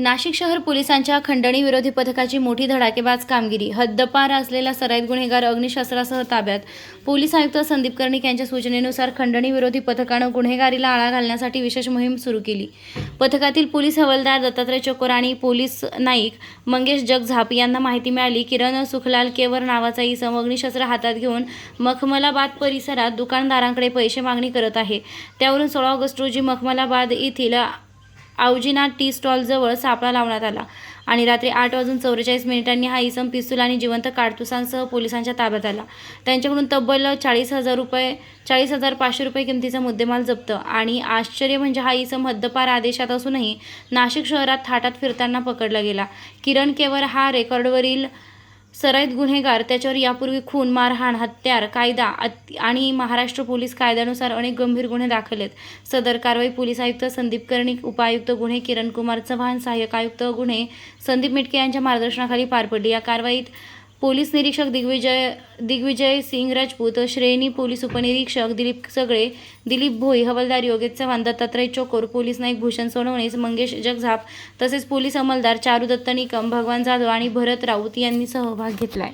नाशिक शहर पोलिसांच्या खंडणी विरोधी पथकाची मोठी धडाकेबाज कामगिरी. हद्दपार असलेला सराईत गुन्हेगार अग्निशस्त्रासह ताब्यात. पोलीस आयुक्त संदीप कर्णिक यांच्या सूचनेनुसार खंडणी विरोधी पथकानं गुन्हेगारीला आळा घालण्यासाठी विशेष मोहीम सुरू केली. पथकातील पोलीस हवालदार दत्तात्रय चकोर आणि पोलीस नाईक मंगेश जगझाप यांना माहिती मिळाली. किरण सुखलाल केवर नावाचा इसम अग्निशस्त्र हातात घेऊन मखमलाबाद परिसरात दुकानदारांकडे पैसे मागणी करत आहे. त्यावरून सोळा ऑगस्ट रोजी मखमलाबाद येथील आवजीनाथ टी स्टॉलजवळ सापळा लावण्यात आला आणि रात्री आठ वाजून चौवेचाळीस मिनिटांनी हा इसम पिस्तूल आणि जिवंत काडतुसांसह पोलिसांच्या ताब्यात आला. त्यांच्याकडून तब्बल चाळीस हजार रुपये चाळीस हजार पाचशे रुपये किमतीचा मुद्देमाल जप्त आणि आश्चर्य म्हणजे हा इसम हद्दपार आदेशात असूनही नाशिक शहरात थाटात फिरताना पकडला गेला. किरण केवर हा रेकॉर्डवरील सराईत गुन्हेगार त्याच्यावर यापूर्वी खून मारहाण हत्यार कायदा आणि महाराष्ट्र पोलीस कायद्यानुसार अनेक गंभीर गुन्हे दाखल आहेत. सदर कारवाई पोलीस आयुक्त संदीप कर्णिक उपायुक्त गुन्हे किरण कुमार चव्हाण सहाय्यक आयुक्त गुन्हे संदीप मिटके यांच्या मार्गदर्शनाखाली पार पडली. या कारवाईत पोलीस निरीक्षक दिग्विजय दिग्विजय सिंग राजपूत श्रेणी पोलीस उपनिरीक्षक दिलीप सगळे दिलीप भोई हवालदार योगेश चव्हाण दत्तात्रय चोकोर पोलीस नाईक भूषण सोनवणे मंगेश जगझाप तसेच पोलीस अंमलदार चारू दत्त निकम भगवान जाधव आणि भरत राऊत यांनी सहभाग घेतलाय.